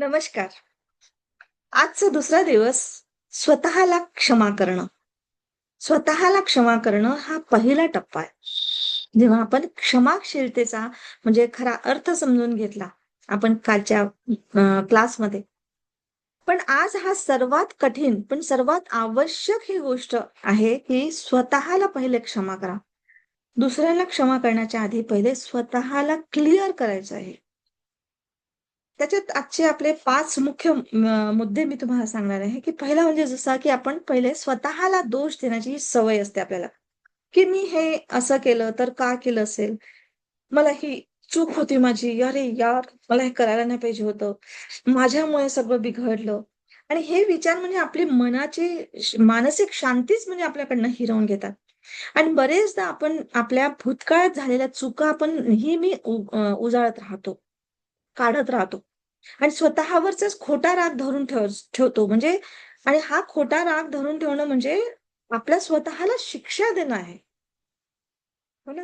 नमस्कार. आजचा दुसरा दिवस स्वतःला क्षमा करणं. स्वतःला क्षमा करणं हा पहिला टप्पा आहे. जेव्हा आपण क्षमाशीलतेचा म्हणजे खरा अर्थ समजून घेतला आपण कालच्या क्लासमध्ये. पण आज हा सर्वात कठीण पण सर्वात आवश्यक ही गोष्ट आहे की स्वतःला पहिले क्षमा करा. दुसऱ्याला क्षमा करण्याच्या आधी पहिले स्वतःला क्लिअर करायचं आहे. त्याच्यात आजचे आपले पाच मुख्य मुद्दे मी तुम्हाला सांगणार आहे. की पहिला म्हणजे जसा की आपण पहिले स्वतःला दोष देण्याची सवय असते आपल्याला. की मी हे असं केलं तर का केलं असेल? मला ही चूक होती माझी. अरे यार मला हे करायला नाही पाहिजे होतं. माझ्यामुळे सगळं बिघडलं. आणि हे विचार म्हणजे आपली मनाची मानसिक शांतीच म्हणजे आपल्याकडनं हिरवून घेतात. आणि बरेचदा आपण आपल्या भूतकाळात झालेल्या चुका आपण नेहमी उजाळत राहतो काढत राहतो. आणि स्वतःवरच खोटा राग धरून ठेव ठेवतो. म्हणजे आणि हा खोटा राग धरून ठेवणं म्हणजे आपल्या स्वतःला शिक्षा देणं आहे. हो ना?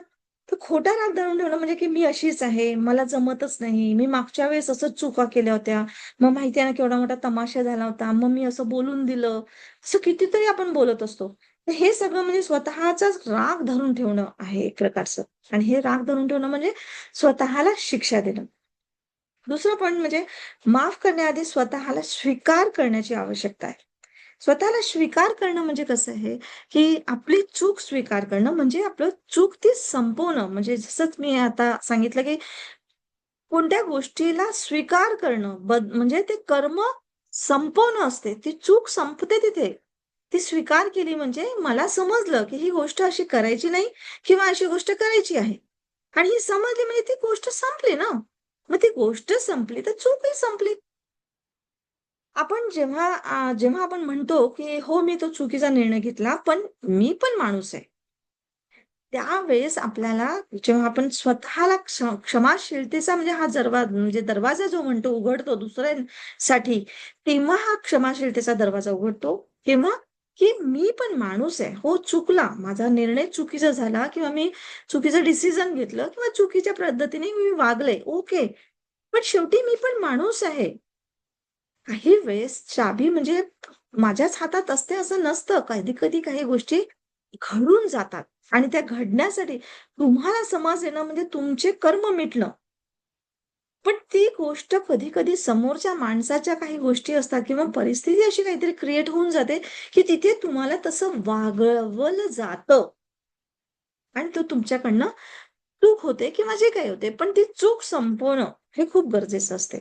तर खोटा राग धरून ठेवणं म्हणजे की मी अशीच आहे मला जमतच नाही. मी मागच्या वेळेस असं चुका केल्या होत्या. मग माहिती आहे ना केवढा मोठा तमाशा झाला होता. मग मी असं बोलून दिलं. असं कितीतरी आपण बोलत असतो. हे सगळं म्हणजे स्वतःचाच राग धरून ठेवणं आहे एक प्रकारचं. आणि हे राग धरून ठेवणं म्हणजे स्वतःला शिक्षा देणं. दुसरा पॉईंट म्हणजे माफ करण्याआधी स्वतःला स्वीकार करण्याची आवश्यकता आहे. स्वतःला स्वीकार करणं म्हणजे कसं आहे? की आपली चूक स्वीकार करणं म्हणजे आपलं चूक ती संपवणं. म्हणजे जसंच मी आता सांगितलं की कोणत्या गोष्टीला स्वीकार करणं बद म्हणजे ते कर्म संपवणं असते. ती चूक संपते तिथे. ती स्वीकार केली म्हणजे मला समजलं की ही गोष्ट अशी करायची नाही किंवा अशी गोष्ट करायची आहे. आणि ही समजली म्हणजे ती गोष्ट संपली ना. मग ती गोष्ट संपली तर चूकही संपली. आपण जेव्हा जेव्हा आपण म्हणतो की हो मी तो चुकीचा निर्णय घेतला पण मी पण माणूस आहे. त्यावेळेस आपल्याला जेव्हा आपण स्वतःला क्षमाशीलतेचा म्हणजे हा दरवाजा म्हणजे दरवाजा जो म्हणतो उघडतो दुसऱ्यांसाठी तेव्हा हा क्षमाशीलतेचा दरवाजा उघडतो तेव्हा की मी पण माणूस आहे. हो चुकला. माझा निर्णय चुकीचा झाला किंवा मी चुकीचं डिसिजन घेतलं किंवा चुकीच्या पद्धतीने मी वागले. ओके पण शेवटी मी पण माणूस आहे. काही वेळेस चाबी म्हणजे माझ्याच हातात असते असं नसतं. कधी कधी काही गोष्टी घडून जातात. आणि त्या घडण्यासाठी तुम्हाला समाज येणं म्हणजे तुमचे कर्म मिटणं. पण ती गोष्ट कधी कधी समोरच्या माणसाच्या काही गोष्टी असतात किंवा परिस्थिती अशी काहीतरी क्रिएट होऊन जाते की तिथे तुम्हाला तसं वागवलं जातं. आणि तो तुमच्याकडनं चूक होते किंवा जे काही होते पण ती चूक संपवणं हे खूप गरजेचं असते.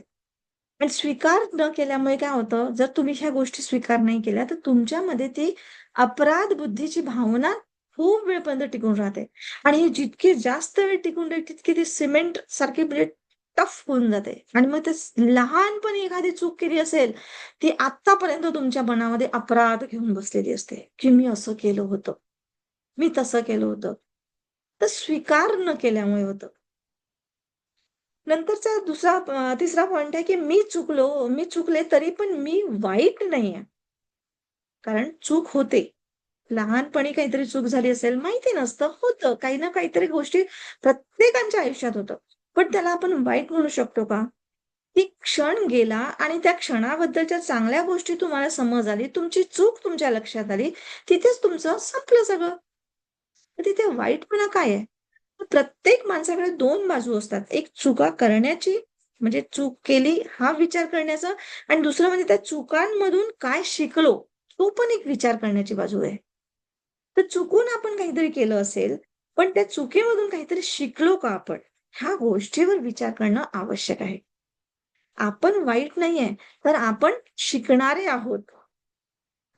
आणि स्वीकार न केल्यामुळे काय होतं जर तुम्ही ह्या गोष्टी स्वीकार नाही केल्या तर तुमच्यामध्ये ती अपराध बुद्धीची भावना खूप वेळपर्यंत टिकून राहते. आणि हे जितके जास्त वेळ टिकून राहील तितके ती सिमेंट सारखी म्हणजे टफ होऊन जाते. आणि मग ते लहानपणी एखादी चूक केली असेल ती आतापर्यंत तुमच्या मनामध्ये अपराध घेऊन बसलेली असते की मी असं केलं होतं. मी तसं केलं होतं. तर स्वीकार न केल्यामुळे होतं. नंतरचा दुसरा तिसरा पॉइंट आहे की मी चुकलो मी चुकले तरी पण मी वाईट नाही आहे. कारण चूक होते. लहानपणी काहीतरी चूक झाली असेल माहिती नसतं होतं. काही ना काहीतरी गोष्टी प्रत्येकांच्या आयुष्यात होतं. पण त्याला आपण वाईट म्हणू शकतो का? ती क्षण गेला आणि त्या क्षणाबद्दलच्या चांगल्या गोष्टी तुम्हाला समज आली तुमची चूक तुमच्या लक्षात आली तिथेच तुमचं संपलं सगळं. तिथे वाईटपणा काय आहे? प्रत्येक माणसाकडे दोन बाजू असतात. एक चुका करण्याची म्हणजे चूक केली हा विचार करण्याचा आणि दुसरं म्हणजे त्या चुकांमधून काय शिकलो तो पण एक विचार करण्याची बाजू आहे. तर चुकून आपण काहीतरी केलं असेल पण त्या चुकीमधून काहीतरी शिकलो का आपण? ह्या गोष्टीवर विचार करणं आवश्यक आहे. आपण वाईट नाहीये तर आपण शिकणारे आहोत.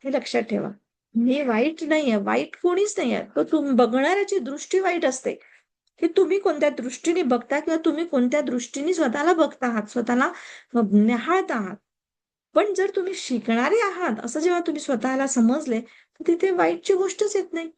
हे लक्षात ठेवा. मी वाईट नाहीये वाईट कोणीच नाहीये. तो तुम बघणाऱ्याची दृष्टी वाईट असते. की तुम्ही कोणत्या दृष्टीने बघता किंवा तुम्ही कोणत्या दृष्टीने स्वतःला बघता आहात स्वतःला न्याहाळत आहात. पण जर तुम्ही शिकणारे आहात असं जेव्हा तुम्ही स्वतःला समजले तर तिथे वाईटची गोष्टच येत नाही.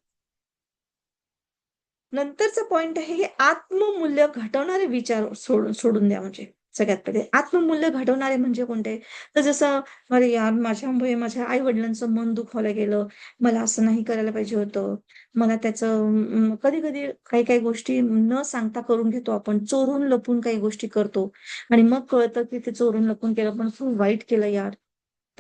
नंतरचा पॉइंट आहे हे आत्ममूल्य घटवणारे विचार सोडून सोडून द्या म्हणजे सगळ्यात पहिले. आत्ममूल्य घडवणारे म्हणजे कोणते? तर जसं अरे यार माझ्यामुळे माझ्या म्हणजे आई वडिलांचं मन दुखावलं गेलं. मला असं नाही करायला पाहिजे होतं. मला त्याचं कधी कधी काही काही गोष्टी न सांगता करून घेतो आपण. चोरून लपून काही गोष्टी करतो. आणि मग कळतं की ते चोरून लपून केलं पण खूप वाईट केलं यार.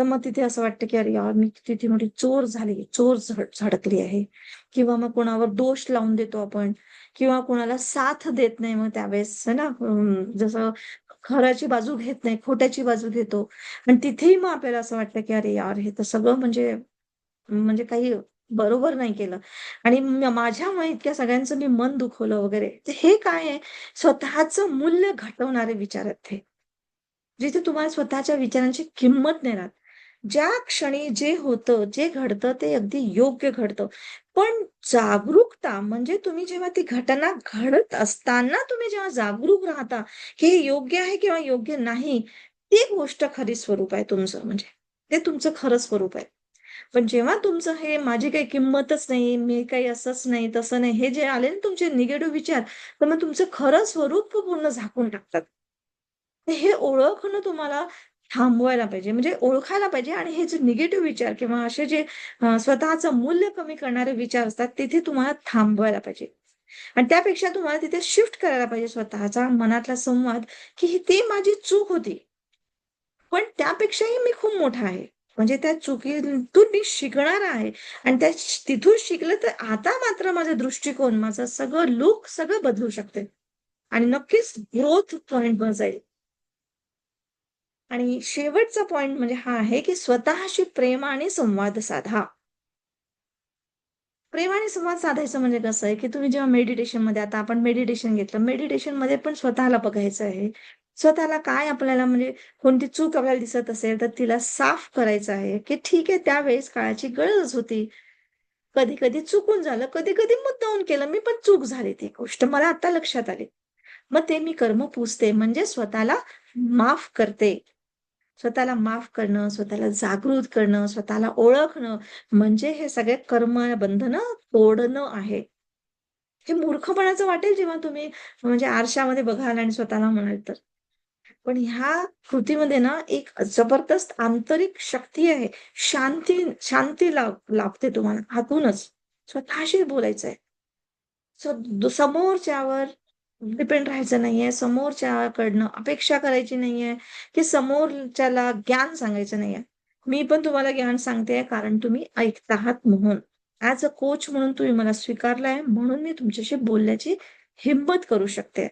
तर मग तिथे असं वाटतं की अरे यार मी तिथे मोठी चोर झाली चोर झडकली आहे. किंवा मग कोणावर दोष लावून देतो आपण. किंवा कोणाला साथ देत नाही मग त्यावेळेस ना? जसं खराची बाजू घेत नाही खोट्याची बाजू घेतो. आणि तिथेही मग आपल्याला असं वाटतं की अरे यार हे तर सगळं म्हणजे म्हणजे काही बरोबर नाही केलं. आणि माझ्यामुळे इतक्या सगळ्यांचं मी मन दुखवलं वगैरे. हे काय आहे? स्वतःच मूल्य घटवणारे विचार आहेत ते. जिथे तुम्हाला स्वतःच्या विचारांची किंमत नाही राहत. ज्या क्षणी जे होतं जे घडतं ते अगदी योग्य घडतं. पण जागरूकता म्हणजे तुम्ही जेव्हा ती घटना घडत असताना तुम्ही जेव्हा जागरूक राहता हे योग्य आहे किंवा योग्य नाही ती गोष्ट खरी स्वरूप आहे तुमचं म्हणजे. ते तुमचं खरं स्वरूप आहे. पण जेव्हा तुमचं हे माझी काही किंमतच नाही मी काही असंच नाही तसं नाही हे जे आले ना तुमचे निगेटिव्ह विचार तर मग तुमचं खरं स्वरूप पूर्ण झाकून टाकतात. हे ओळखणं तुम्हाला थांबवायला पाहिजे. म्हणजे ओळखायला पाहिजे आणि हे जे निगेटिव्ह विचार किंवा असे जे स्वतःचं मूल्य कमी करणारे विचार असतात तिथे तुम्हाला थांबवायला पाहिजे. आणि त्यापेक्षा तुम्हाला तिथे शिफ्ट करायला पाहिजे स्वतःचा मनातला संवाद की ती माझी चूक होती. पण त्यापेक्षाही मी खूप मोठा आहे. म्हणजे त्या चुकीतून मी शिकणार आहे. आणि त्या तिथून शिकलं तर आता मात्र माझा दृष्टिकोन माझं सगळं लुक सगळं बदलू शकते. आणि नक्कीच ग्रोथ पॉइंट जाईल. आणि शेवटचा पॉइंट म्हणजे हा आहे की स्वतःशी प्रेम आणि संवाद साधा. प्रेम आणि संवाद साधायचं म्हणजे कसं आहे की तुम्ही जेव्हा मेडिटेशनमध्ये आता आपण मेडिटेशन घेतलं मेडिटेशनमध्ये पण स्वतःला बघायचं आहे. स्वतःला काय आपल्याला म्हणजे कोणती चूक आपल्याला दिसत असेल तर तिला साफ करायचं आहे की ठीक आहे त्यावेळेस काळाची गरज होती. कधी कधी चुकून झालं कधी कधी मुद्दाहून केलं मी पण चूक झाली ती गोष्ट. मला आता लक्षात आली. मग ते मी कर्म पुसते म्हणजे स्वतःला माफ करते. स्वतःला माफ करणं स्वतःला जागृत करणं स्वतःला ओळखणं म्हणजे हे सगळे कर्म बंधन तोडणं आहे. हे मूर्खपणाचं वाटेल जेव्हा तुम्ही म्हणजे आरशामध्ये बघाल आणि स्वतःला म्हणाल तर. पण ह्या कृतीमध्ये ना एक जबरदस्त आंतरिक शक्ती आहे. शांती शांती लाभ लाभते तुम्हाला. हातूनच. स्वतःशी बोलायचं आहे समोरच्यावर डिपेंड राहायचं नाहीये. समोरच्याकडनं अपेक्षा करायची नाहीये. की समोरच्याला ज्ञान सांगायचं नाहीये. मी पण तुम्हाला ज्ञान सांगते कारण तुम्ही ऐकत आहात म्हणून. ऍज अ कोच म्हणून तुम्ही मला स्वीकारलाय म्हणून मी तुमच्याशी बोलण्याची हिंमत करू शकते.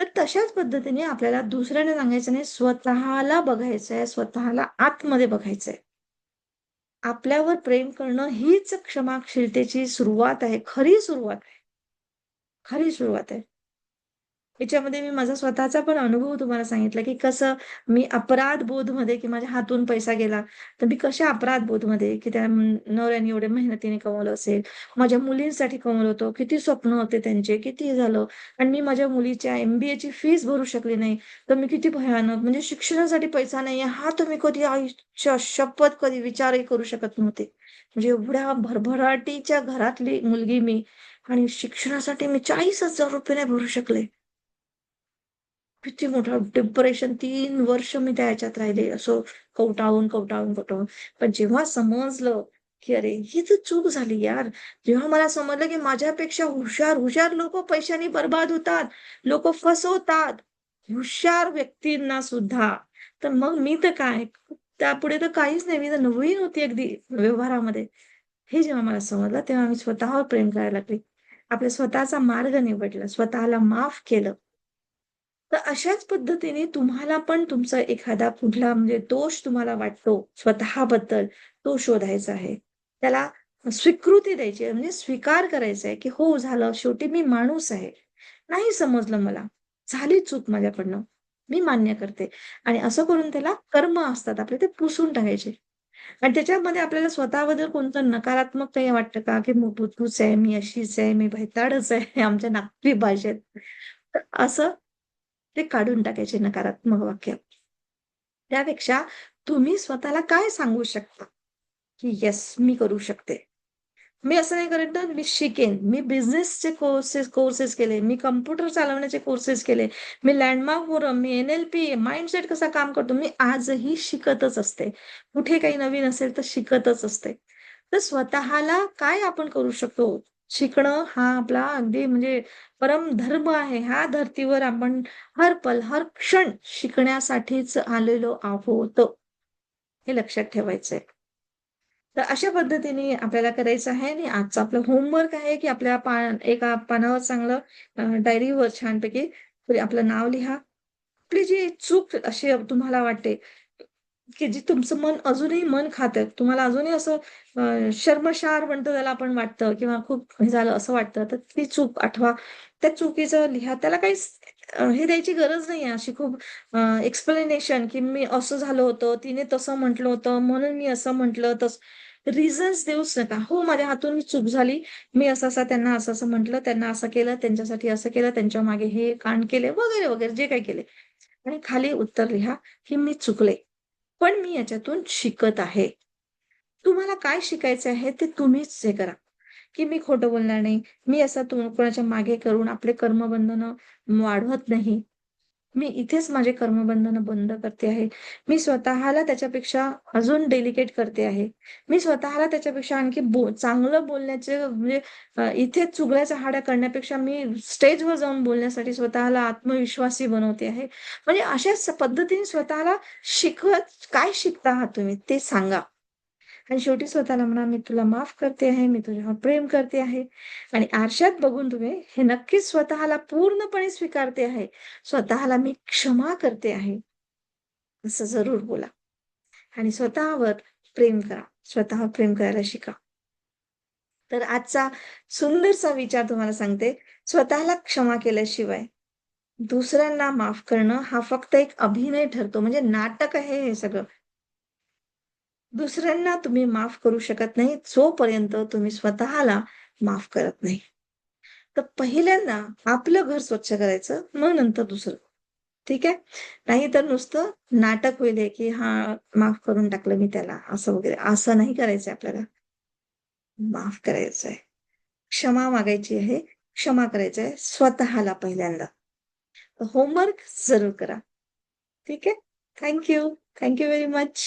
तर तशाच पद्धतीने आपल्याला दुसऱ्याने सांगायचं नाही स्वतःला बघायचंय स्वतःला आतमध्ये बघायचंय. आपल्यावर प्रेम करणं हीच क्षमाशीलतेची सुरुवात आहे खरी सुरुवात आहे. खरी सुरुवात आहे. याच्यामध्ये मी माझा स्वतःचा पण अनुभव तुम्हाला सांगितला की कसं मी अपराध बोधमध्ये की माझ्या हातून पैसा गेला तर मी कशा अपराध बोधमध्ये की त्या नवऱ्याने एवढे मेहनतीने कमवलं असेल माझ्या मुलींसाठी कमवलं होतं किती स्वप्न होते त्यांचे किती झालं आणि मी माझ्या मुलीच्या एमबीए ची फीस भरू शकली नाही तर मी किती भयानक म्हणजे शिक्षणासाठी पैसा नाही हा तुम्ही कधी आयुष्य शपथ कधी विचारही करू शकत नव्हते. म्हणजे एवढ्या भरभराटीच्या घरातली मुलगी मी आणि शिक्षणासाठी मी चाळीस हजार रुपये नाही भरू शकले. किती मोठा डिप्रेशन तीन वर्ष मी त्या याच्यात राहिले. असं कवटाळून कवटाळून कवटाळून. पण जेव्हा समजलं की अरे ही तर चूक झाली यार. जेव्हा मला समजलं की माझ्यापेक्षा हुशार हुशार लोक पैशाने बर्बाद होतात लोक फसवतात हुशार व्यक्तींना सुद्धा. तर मग मी तर काय? त्यापुढे तर काहीच नाही. मी तर नवीन होती अगदी व्यवहारामध्ये. हे जेव्हा मला समजलं तेव्हा मी स्वतःवर प्रेम करायला लागली. आपल्या स्वतःचा मार्ग निवडला स्वतःला माफ केलं. तर अशाच पद्धतीने तुम्हाला पण तुमचा एखादा कुठला म्हणजे दोष तुम्हाला वाटतो स्वतःबद्दल तो शोधायचा आहे. त्याला स्वीकृती द्यायची म्हणजे स्वीकार करायचा आहे की हो झालं शेवटी मी माणूस आहे. नाही समजलं मला. झाली चूक माझ्याकडनं. मी मान्य करते. आणि असं करून त्याला कर्म असतात आपले ते पुसून टाकायचे. आणि त्याच्यामध्ये आपल्याला स्वतःबद्दल कोणतं नकारात्मक काही वाटतं का की बुद्धूच आहे मी अशीच आहे मी भैताडच आहे आमच्या नागरी भाषेत असं ते काढून टाकायचे नकारात्मक वाक्य. त्यापेक्षा तुम्ही स्वतःला काय सांगू शकता? की येस मी करू शकते. मी असं नाही करत ना मी शिकेन. मी बिझनेसचे कोर्सेस कोर्सेस केले. मी कम्प्युटर चालवण्याचे कोर्सेस केले. मी लँडमार्क फोरम मी एन एल पी माइंडसेट कसा काम करतो? मी आजही शिकतच असते. कुठे काही नवीन असेल तर शिकतच असते. तर स्वतःला काय आपण करू शकतो? शिकणं हा आपला अगदी म्हणजे परम धर्म आहे. ह्या धर्तीवर आपण हर पल हर क्षण शिकण्यासाठीच आलेलो आहोत. हे लक्षात ठेवायचंय. तर अशा पद्धतीने आपल्याला करायचं आहे आणि आजचं आपलं होमवर्क आहे की आपल्या पा एका पानावर चांगलं डायरीवर छानपैकी आपलं नाव लिहा. आपली जी चूक अशी तुम्हाला वाटते की जी तुमचं मन अजूनही मन खातं तुम्हाला अजूनही असं शर्मशार म्हणतो त्याला आपण वाटतं किंवा खूप हे झालं असं वाटतं तर ती चूक आठवा. त्या चुकीचं लिहा. त्याला काही हे द्यायची गरज नाही अशी खूप एक्सप्लेनेशन की मी असं झालं होतं तिने तसं म्हटलं होतं म्हणून मी असं म्हटलं तस रिझन्स देऊच नका. हो माझ्या हातून चूक झाली. मी असं असं त्यांना असं असं म्हटलं त्यांना असं केलं त्यांच्यासाठी असं केलं त्यांच्या मागे हे कांड केले वगैरे वगैरे जे काही केले. आणि खाली उत्तर लिहा की मी चुकले. पण मी याच्यातून शिकत आहे. तुम्हाला काय शिकायचं आहे ते तुम्हीच हे करा. की मी खोटं बोलणार नाही. मी असं तुम कोणाच्या मागे करून आपले कर्मबंधन वाढवत नाही. मी इथेच माझे कर्मबंधन बंद करते आहे. मी स्वतःला त्याच्यापेक्षा अजून डेलिकेट करते आहे. मी स्वतःला त्याच्यापेक्षा आणखी बो चांगलं बोलण्याचे म्हणजे इथे इथेच चुगल्याच्या हाड्या करण्यापेक्षा मी स्टेजवर जाऊन बोलण्यासाठी स्वतःला आत्मविश्वासी बनवते आहे. म्हणजे अशा पद्धतीने स्वतःला शिकवत काय शिकता आहात तुम्ही? ते सांगा. आणि शेवटी स्वतःला म्हणा मी तुला माफ करते आहे मी तुझ्यावर प्रेम करते आहे. आणि आरशात बघून तुम्ही हे नक्कीच स्वतःला पूर्णपणे स्वीकारते आहे. स्वतःला मी क्षमा करते आहे. असं जरूर बोला. आणि स्वतःवर प्रेम करा. स्वतःवर प्रेम करायला शिका. तर आजचा सुंदरसा विचार तुम्हाला सांगते. स्वतःला क्षमा केल्याशिवाय दुसऱ्यांना माफ करणं हा फक्त एक अभिनय ठरतो. म्हणजे नाटक आहे हे सगळं. दुसऱ्यांना तुम्ही माफ करू शकत नाही जोपर्यंत तुम्ही स्वतःला माफ करत नाही. तर पहिल्यांदा आपलं घर स्वच्छ करायचं मग नंतर दुसरं. ठीक आहे? नाही तर नुसतं नाटक होईल की हा माफ करून टाकलं मी त्याला असं वगैरे. असं नाही करायचंय आपल्याला. माफ करायचंय. क्षमा मागायची आहे. क्षमा करायचंय स्वतःला पहिल्यांदा. होमवर्क जरूर करा. ठीक आहे? Thank you. Thank you very much.